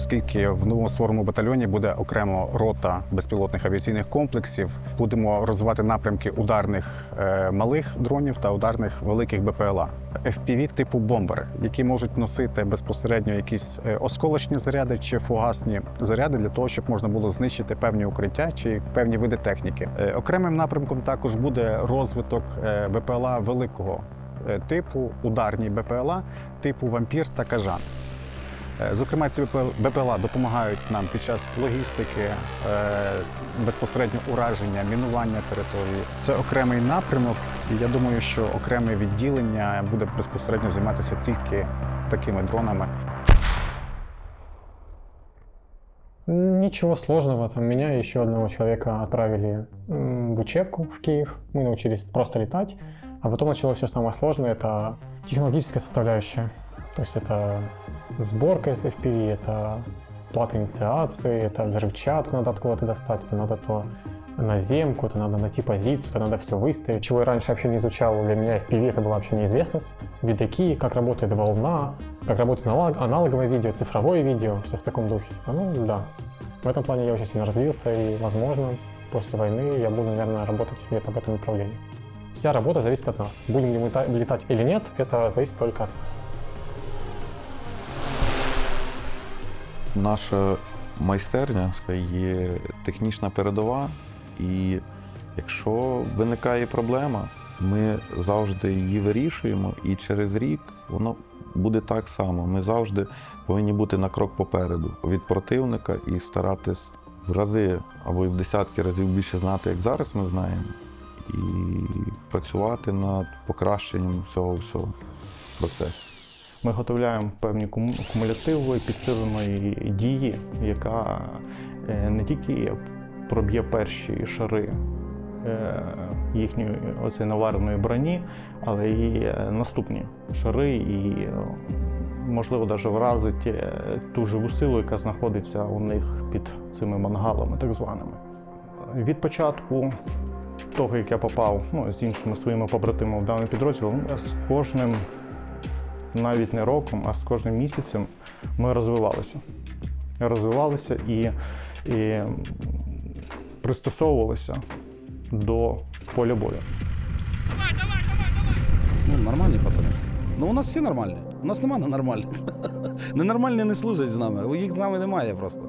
оскільки в новому створеному батальйоні буде окремо рота безпілотних авіаційних комплексів. Будемо розвивати напрямки ударних е, малих дронів та ударних великих БПЛА. FPV типу бомбери, які можуть носити безпосередньо якісь е, осколочні заряди чи фугасні заряди для того, щоб можна було знищити певні укриття чи певні види техніки. Е, Окремим напрямком також буде розвиток БПЛА великого типу, ударні БПЛА типу вампір та кажан. Е, Зокрема, ці БПЛ- БПЛА допомагають нам під час логістики, е, безпосередньо ураження, мінування території. Це окремий напрямок, і я думаю, що окреме відділення буде безпосередньо займатися тільки такими дронами. Ничего сложного. Там меня и еще одного человека отправили м, в учебку в Киев. Мы научились просто летать. А потом началось все самое сложное. Это технологическая составляющая. То есть это сборка FPV, это плата инициации, это взрывчатку надо откуда-то достать, это надо то наземку, это надо найти позицию, это надо все выставить. Чего я раньше вообще не изучал, для меня FPV это была вообще неизвестность. Видаки, как работает волна, как работает аналог- аналоговое видео, цифровое видео, все в таком духе. Типа, Ну да, в этом плане я очень сильно развился, и, возможно, после войны я буду, наверное, работать где-то в этом направлении. Вся работа зависит от нас. Будем ли мы та- летать или нет, это зависит только от нас. Наша майстерня є технічна передова, і якщо виникає проблема, ми завжди її вирішуємо, і через рік воно буде так само. Ми завжди повинні бути на крок попереду від противника і старатись в рази або в десятки разів більше знати, як зараз ми знаємо, і працювати над покращенням всього всього процесу. Ми готовляємо певні кум- кумулятиви підсиленої дії, яка е, не тільки проб'є перші шари е, їхньої оцеї навареної броні, але й е, наступні шари, і можливо навіть вразить ту живу силу, яка знаходиться у них під цими мангалами, так званими. Від початку того, як я попав ну, з іншими своїми побратимами в даний підрозділ, з кожним навіть не роком, а з кожним місяцем ми розвивалися. Розвивалися і, і пристосовувалися до поля бою. Ну, нормальні пацани. Ну, у нас всі нормальні. У нас нема ненормальних. Ненормальні не служать з нами, їх з нами немає просто.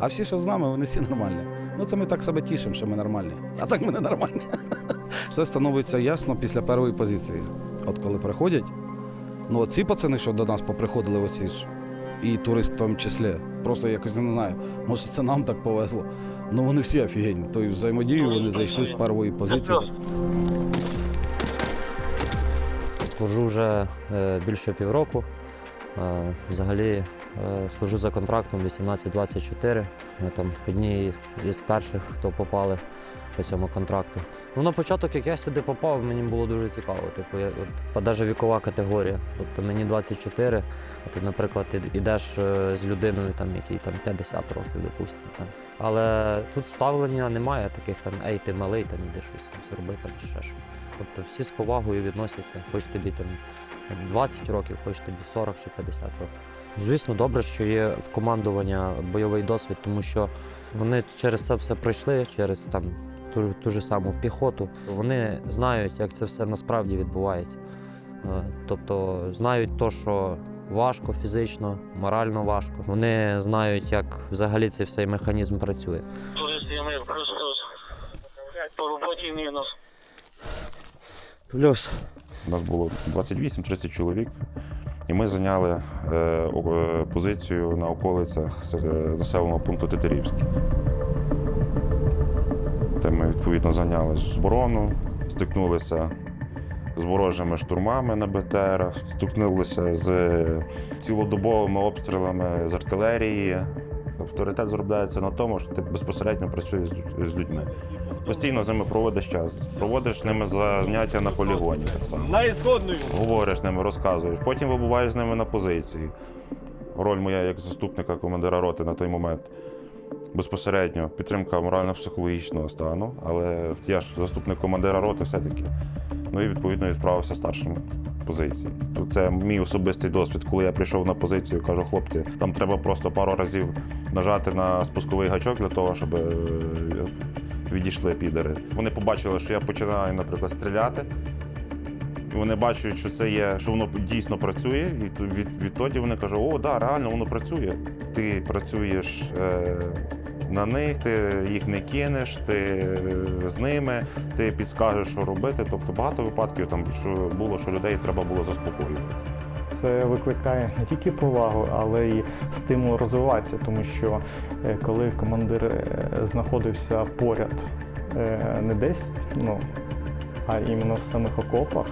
А всі, що з нами, вони всі нормальні. Ну, це ми так себе тішимо, що ми нормальні. А так ми не нормальні. Все становиться ясно після першої позиції. От коли приходять, ну ці пацани, що до нас поприходили, оці ж, і турист в тому числі, просто якось не знаю, може це нам так повезло. Ну вони всі офігенні. Тобто взаємодію вони зайшли з першої позиції. Служу вже е, більше півроку. Е, Взагалі е, служу за контрактом 18-24. Ми там одні із перших, хто попали по цьому контракту. Ну, на початок, як я сюди попав, мені було дуже цікаво. Типу, я, от, навіть вікова категорія. Тобто мені 24, а ти, наприклад, ідеш е, з людиною, там, якій там 50 років, допустимо. Там. Але тут ставлення немає таких там, ей, ти малий, там іди щось зроби там ще що. Тобто всі з повагою відносяться, хоч тобі там 20 років, хоч тобі 40 чи 50 років. Звісно, добре, що є в командування бойовий досвід, тому що вони через це все пройшли, через там ту, ту ж саму піхоту. Вони знають, як це все насправді відбувається. Е, Тобто знають то, що важко фізично, морально важко. Вони знають, як взагалі цей всей механізм працює. Плюс. По роботі мінус. Плюс. У нас було 28-30 чоловік, і ми зайняли е, е, позицію на околицях е, населеного пункту Тетерівський. Де ми відповідно зайняли оборону, стикнулися з ворожими штурмами на БТР, стикнулися з цілодобовими обстрілами з артилерії. Авторитет заробляється на тому, що ти безпосередньо працюєш з- людьми. Постійно з ними проводиш час. Проводиш з ними заняття на полігоні так само. Говориш з ними, розказуєш. Потім вибуваєш з ними на позиції. Роль моя як заступника командира роти на той момент. Безпосередньо підтримка морально-психологічного стану, але я ж заступник командира роти все-таки. Ну і відповідно відправився старшим позиції. Це мій особистий досвід. Коли я прийшов на позицію, кажу, хлопці, там треба просто пару разів нажати на спусковий гачок для того, щоб е, відійшли підери. Вони побачили, що я починаю, наприклад, стріляти. І вони бачать, що це є, що воно дійсно працює. І від, відтоді вони кажуть, о, да, реально воно працює. Ти працюєш е, на них, ти їх не кинеш, ти е, з ними, ти підскажеш, що робити. Тобто багато випадків там було, що людей треба було заспокоювати. Це викликає не тільки повагу, але й стимул розвиватися, тому що е, коли командир е, знаходився поряд не десь, ну, а іменно в самих окопах,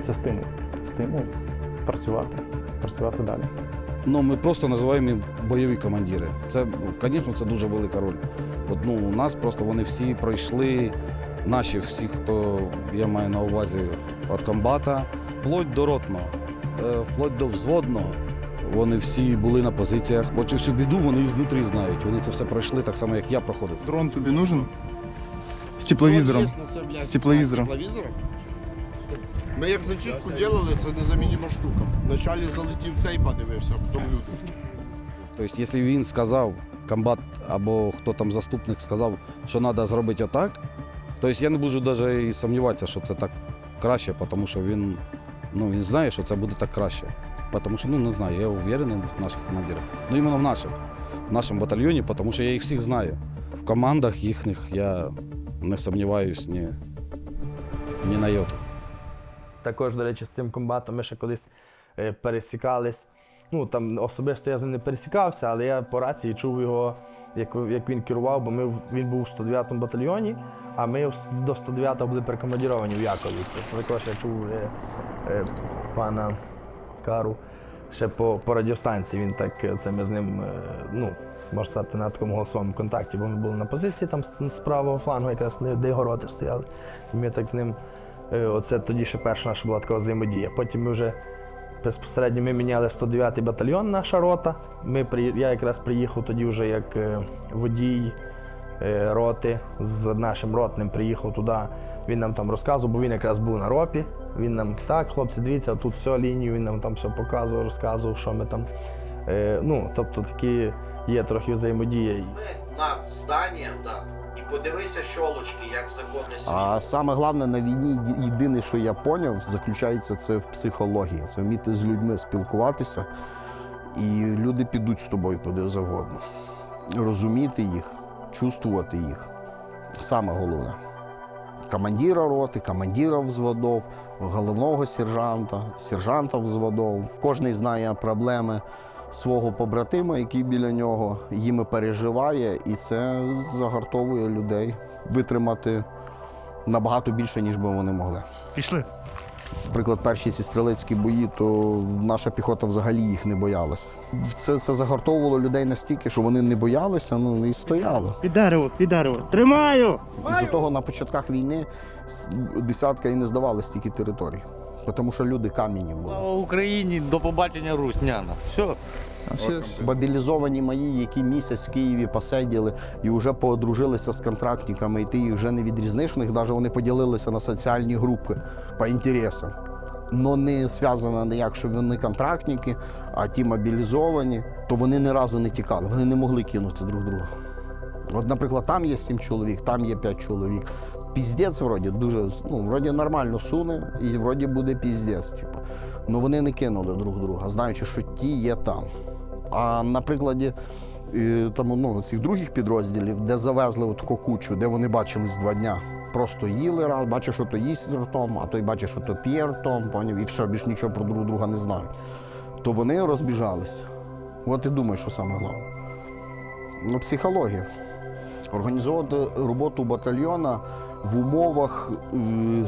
це стимул. Стимул працювати, працювати далі. Ну, ми просто називаємо їх бойові командири. Це, звісно, це дуже велика роль. От, ну, у нас просто вони всі пройшли, наші всі, хто я маю на увазі від комбата, вплоть до ротного, е, вплоть до взводного. Вони всі були на позиціях. Бо цю всю біду вони і знутрі знають. Вони це все пройшли так само, як я проходив. Дрон тобі нужен? З тепловізором. З тепловізором. Ми як зачистку робили, це незамініма штука. Вначалі залетів цей подивився, а потім люди. Тобто, якщо він сказав, комбат або хто там заступник сказав, що треба зробити отак, тобто я не буду навіть і сумніватися, що це так краще, тому що він, ну, він знає, що це буде так краще. Тому що, ну не знаю, я уверений в наших командирах. Ну, іменно в наших, в нашому батальйоні, тому що я їх всіх знаю. В командах їхніх я не сумніваюсь ні, ні на йоту. Також, до речі, з цим комбатом ми ще колись е, пересікались. Ну там особисто я з ним не пересікався, але я по рації чув його, як, як він керував, бо ми, він був у 109-му батальйоні, а ми до 109-го були прикомандіровані в Яковіці. Також я чув е, е, пана Кару ще по, по радіостанції. Він так, е, це ми з ним, е, ну, можна сказати, на такому голосовому контакті, бо ми були на позиції там з, правого флангу, якраз де його стояли. І ми так з ним Оце тоді ще перша наша була така взаємодія. Потім ми вже безпосередньо ми міняли 109-й батальйон, наша рота. Ми, я якраз приїхав тоді вже як е, водій е, роти з нашим ротним приїхав туди. Він нам там розказував, бо він якраз був на ропі. Він нам так, хлопці, дивіться, тут все лінію, він нам там все показував, розказував, що ми там. Е, ну, тобто такі є трохи взаємодія. над зданням, так. І подивися щолочки, як законне світло. А саме головне на війні єдине, що я поняв, заключається це в психології. Це вміти з людьми спілкуватися, і люди підуть з тобою куди завгодно. Розуміти їх, чувствувати їх. Саме головне. Командира роти, командира взводов, головного сержанта, сержанта взводов. Кожний знає проблеми свого побратима, який біля нього їми переживає, і це загартовує людей витримати набагато більше, ніж би вони могли. Пішли. Наприклад, перші ці стрілецькі бої, то наша піхота взагалі їх не боялася. Це, це загартовувало людей настільки, що вони не боялися, ну і стояли. Під дерево, під дерево. Тримаю! Із-за того на початках війни десятка і не здавали стільки територій, тому що люди кам'яні були. Слава Україні, до побачення русняна. Все. Мобілізовані мої, які місяць в Києві посиділи і вже поодружилися з контрактниками, і ти їх вже не відрізниш. В них навіть вони поділилися на соціальні групи по інтересам. Но не зв'язано ніяк, що вони контрактники, а ті мобілізовані, то вони ні разу не тікали, вони не могли кинути друг друга. От, наприклад, там є сім чоловік, там є п'ять чоловік. Піздець вроді дуже ну, вроді нормально суне, і вроді буде піздець. Типу. Ну вони не кинули друг друга, знаючи, що ті є там. А на прикладі е, там, ну, цих других підрозділів, де завезли таку кучу, де вони бачились два дня. Просто їли раз, бачиш, що то їсть ртом, а той бачиш, що то п'є ртом, поняв, і все, більш нічого про друг друга не знають. То вони розбіжалися. От і думаю, що саме головне. Ну, психологія. Організовувати роботу батальйона в умовах е,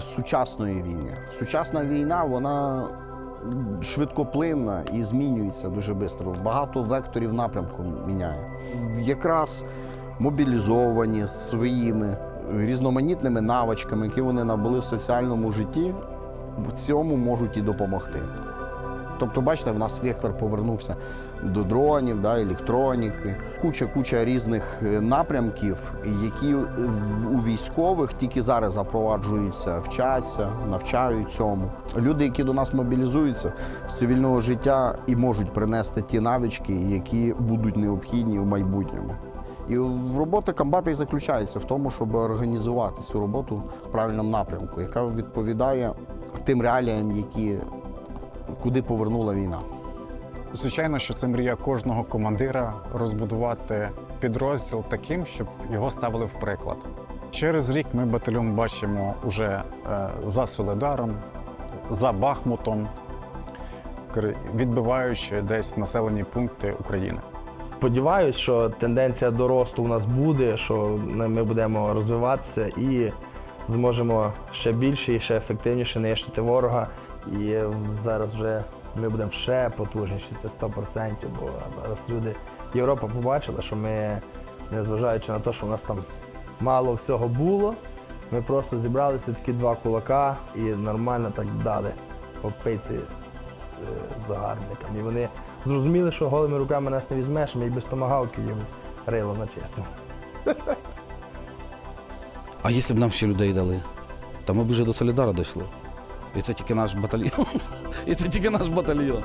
сучасної війни. Сучасна війна, вона швидкоплинна і змінюється дуже швидко. Багато векторів напрямку міняє. Якраз мобілізовані своїми різноманітними навичками, які вони набули в соціальному житті, в цьому можуть і допомогти. Тобто, бачите, в нас вектор повернувся до дронів, да, електроніки, куча-куча різних е, напрямків, які у військових тільки зараз запроваджуються, вчаться, навчають цьому. Люди, які до нас мобілізуються з цивільного життя і можуть принести ті навички, які будуть необхідні в майбутньому. І робота комбата і заключається в тому, щоб організувати цю роботу в правильному напрямку, яка відповідає тим реаліям, які куди повернула війна. Звичайно, що це мрія кожного командира розбудувати підрозділ таким, щоб його ставили в приклад. Через рік ми батальйон бачимо уже е, за Соледаром, за Бахмутом, відбиваючи десь населені пункти України. Сподіваюсь, що тенденція до росту у нас буде, що ми будемо розвиватися і зможемо ще більше і ще ефективніше нищити ворога. І зараз вже ми будемо ще потужніші, це 100%, бо зараз люди, Європа побачила, що ми, незважаючи на те, що у нас там мало всього було, ми просто зібралися такі два кулака і нормально так дали по пиці е, загарбникам. І вони зрозуміли, що голими руками нас не візьмеш, ми й без томагавки їм рило начистимо. А якщо б нам ще людей дали, то ми б вже до Солідара дійшли. І це тільки наш батальйон. І це тільки наш батальйон.